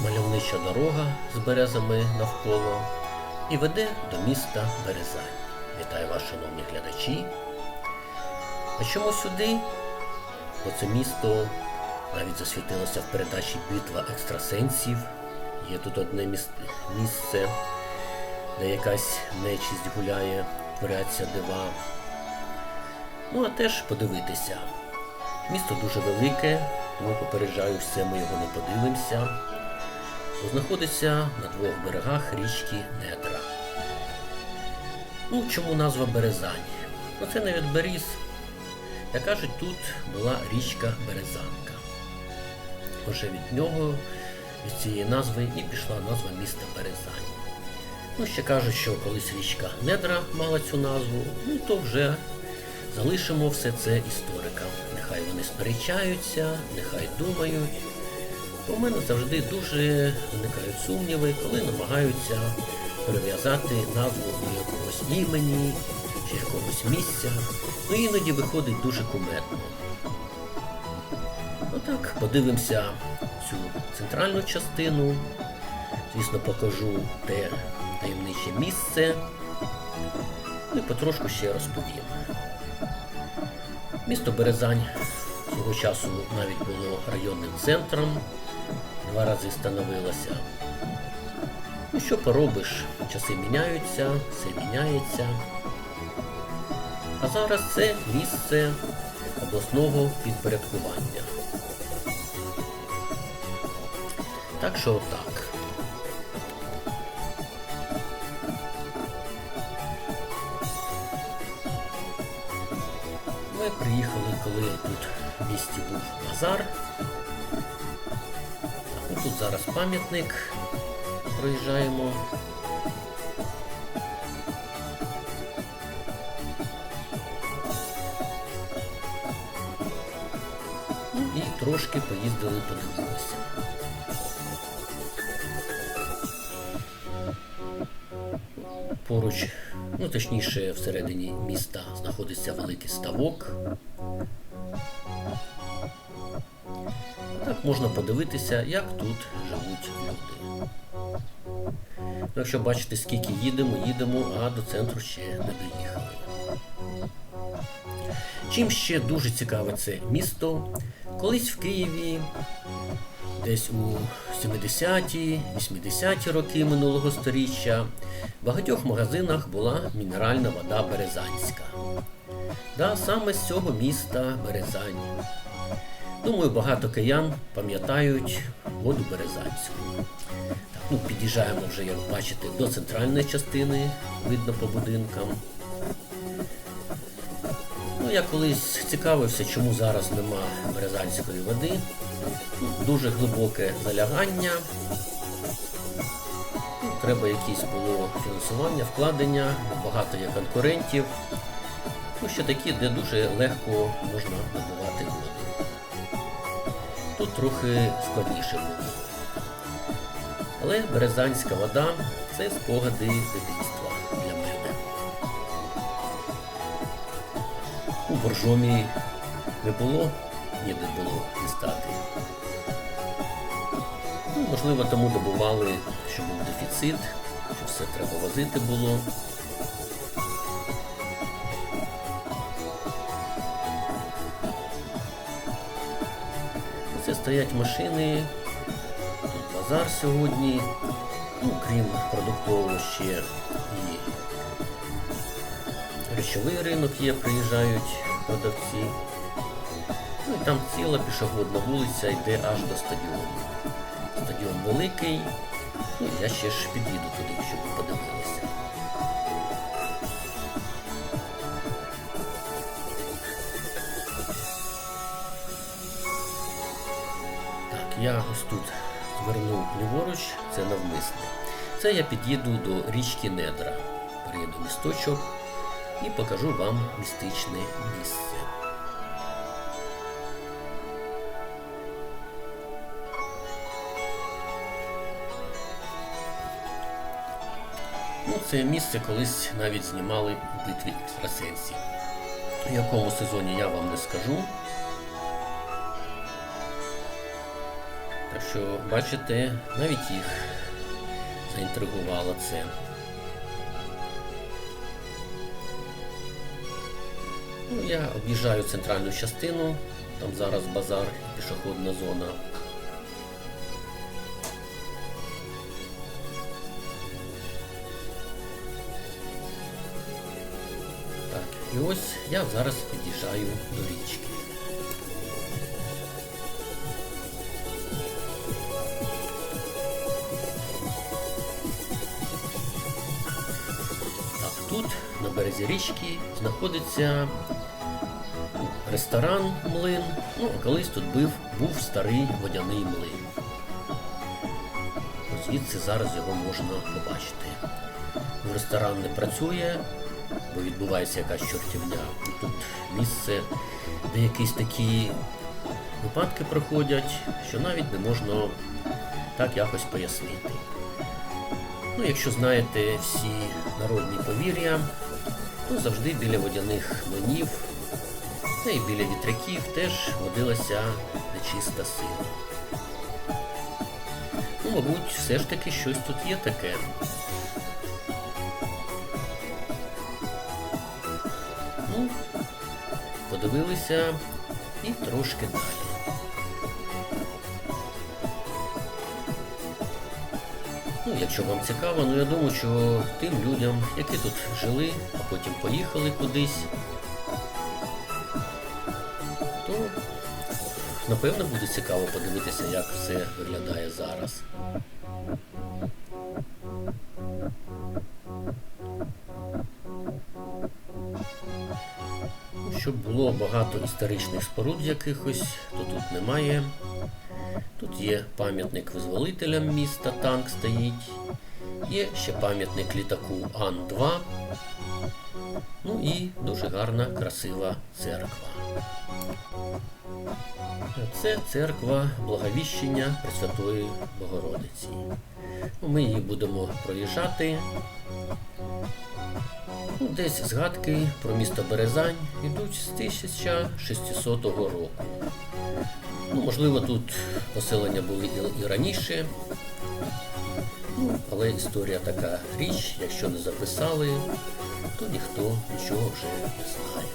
мальовнича дорога з березами навколо і веде до міста Березань. Вітаю вас, шановні глядачі. А чому сюди? Бо це місто навіть засвітилося в передачі Битва екстрасенсів. Є тут одне місце, де якась нечість гуляє, творяться дива. Ну а теж подивитися. Місто дуже велике, тому попереджаю все, ми його не подивимося. Знаходиться на двох берегах річки Недра. Ну, чому назва Березань? Ну, це не від Беріз. Як кажуть, тут була річка Березанка. Вже від нього, від цієї назви, і пішла назва міста Березань. Ну, ще кажуть, що колись річка Недра мала цю назву, ну то вже залишимо все це історикам. Нехай вони сперечаються, нехай думають. У мене завжди дуже виникають сумніви, коли намагаються прив'язати назву до якогось імені чи якогось місця. Ну іноді виходить дуже кумедно. Отак, подивимося цю центральну частину. Звісно, покажу те таємниче місце. Ну і потрошку ще розповім. Місто Березань свого часу навіть було районним центром, два рази становилося. Ну що поробиш? Часи міняються, все міняється. А зараз це місце обласного підпорядкування. Так що отак. Ми приїхали, коли тут в місті був базар. Тут зараз пам'ятник. Проїжджаємо. І трошки поїздили, подивилися. Поруч, ну точніше, всередині міста знаходиться великий ставок. Можна подивитися, як тут живуть люди. Ну, якщо бачите, скільки їдемо, їдемо, а до центру ще не доїхали. Чим ще дуже цікаве це місто? Колись в Києві, десь у 70-ті, 80-ті роки минулого століття, в багатьох магазинах була мінеральна вода Березанська. Да, саме з цього міста Березань. Думаю, багато киян пам'ятають воду Березанську. Так, ну, під'їжджаємо вже, як бачите, до центральної частини, видно по будинкам. Ну, я колись цікавився, чому зараз нема березанської води. Ну, Дуже глибоке залягання. Ну, Треба якесь було фінансування, вкладення, багато є конкурентів. Ну, ще такі, де дуже легко можна набувати воду. Трохи складніше було. Але березанська вода це спогади дитинства для мене. У боржомі не було, ніде було дістати. Ну, можливо, тому добували, що був дефіцит, що все треба возити було. Стоять машини, тут базар сьогодні, ну, крім продуктового ще і речовий ринок є, приїжджають продавці. Ну і там ціла пішохідна вулиця йде аж до стадіону. Стадіон великий, ну я ще ж під'їду туди, щоб ви подивилися. Я ось тут звернув ліворуч, це навмисне. Це я під'їду до річки Недра. Приїду місточок і покажу вам містичне місце. Ну, це місце колись навіть знімали у битві екстрасенсів. В якому сезоні я вам не скажу. Що, бачите, навіть їх заінтригувало це. Ну, я об'їжджаю центральну частину, там зараз базар і пішохідна зона. І ось я зараз під'їжджаю до річки. Річки знаходиться ресторан млин. Ну, а колись тут був, був старий водяний млин. Звідси зараз його можна побачити. Ну, Ресторан не працює, бо відбувається якась чортівня. Тут місце, де якісь такі випадки проходять, що навіть не можна так якось пояснити. Ну, якщо знаєте всі народні повір'я, то завжди біля водяних млинів та і біля вітряків теж водилася нечиста сила. Ну, мабуть, все ж таки щось тут є таке. Ну, подивилися і трошки далі. Ну, якщо вам цікаво, ну я думаю, що тим людям, які тут жили, а потім поїхали кудись, то напевно буде цікаво подивитися, як все виглядає зараз. Щоб було багато історичних споруд якихось, то тут немає. Є пам'ятник визволителям міста, танк стоїть. Є ще пам'ятник літаку Ан-2. Ну і дуже гарна, красива церква. Це церква Благовіщення Пресвятої Богородиці. Ну, Ми її будемо проїжджати. Ну, Десь згадки про місто Березань йдуть з 1600 року. Ну, можливо, тут поселення були і, і раніше. Ну, але історія така річ, якщо не записали, то ніхто нічого вже не знає.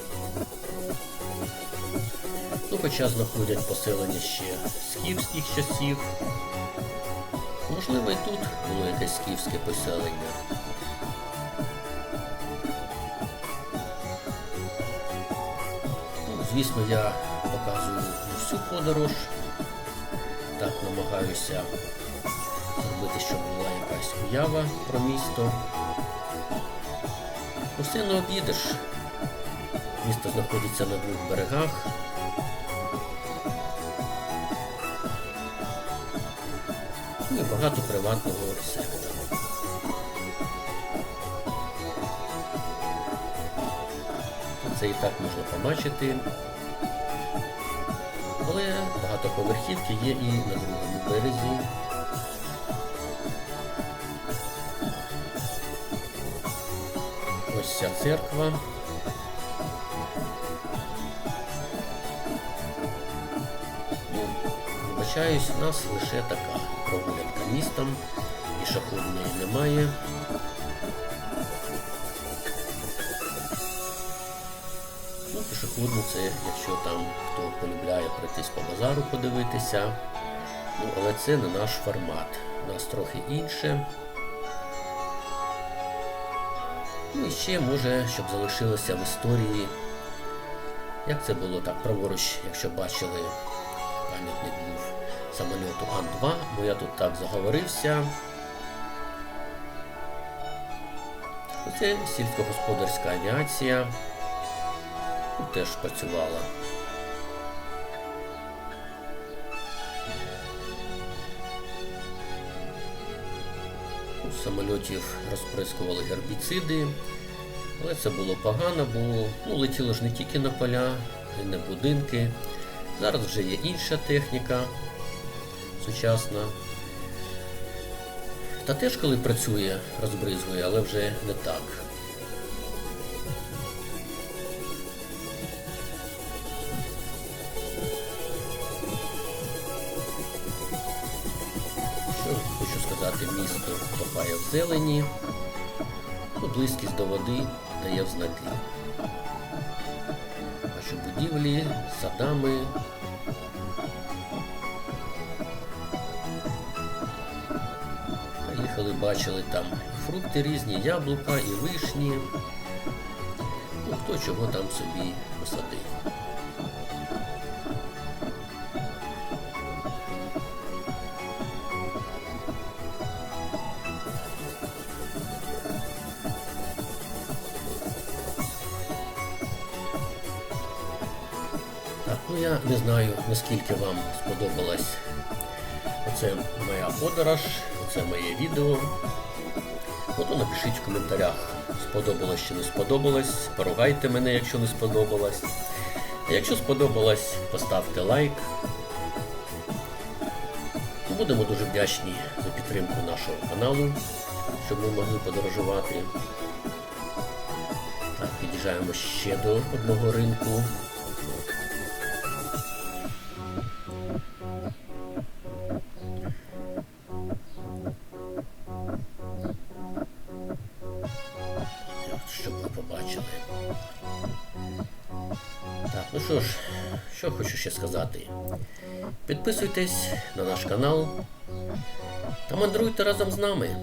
Ну, хоча знаходять поселення ще скіфських часів. Можливо, і тут було якесь скіфське поселення. Звісно, я показую всю подорож. Так намагаюся зробити, щоб була якась уява про місто. Усе не об'їдеш. Місто знаходиться на двох берегах. Ну і багато приватного сектора. Це і так можна побачити. Але багатоповерхівки є і на другому березі. Ось ця церква. Ну, вибачаюсь, у нас лише така прогулянка містом, і пішохідної немає. Ну, це, якщо там хто полюбляє пройтись по базару, подивитися. Ну, але це не наш формат. У нас трохи інше. Ну і ще може, щоб залишилося в історії. Як це було так праворуч, якщо бачили, пам'ятник був самольоту Ан-2, бо я тут так заговорився. Це сільськогосподарська авіація. Теж працювала. З самольотів розприскували гербіциди, але це було погано, бо ну, летіло ж не тільки на поля, і на будинки. Зараз вже є інша техніка сучасна. Та теж коли працює, розбризгує, але вже не так. Зелені, ну, близькість до води дає в знаки. А що будівлі, садами. Поїхали, бачили там фрукти різні, яблука, і вишні. Ну, хто чого там собі посадив. Ну я не знаю, наскільки вам сподобалась оце моя подорож, оце моє відео. Ото напишіть в коментарях, сподобалось чи не сподобалось. Поругайте мене, якщо не сподобалось. Якщо сподобалось, поставте лайк. Будемо дуже вдячні за підтримку нашого каналу, щоб ми могли подорожувати. Так, під'їжджаємо ще до одного ринку. Що ж, що хочу ще сказати. Підписуйтесь на наш канал та мандруйте разом з нами.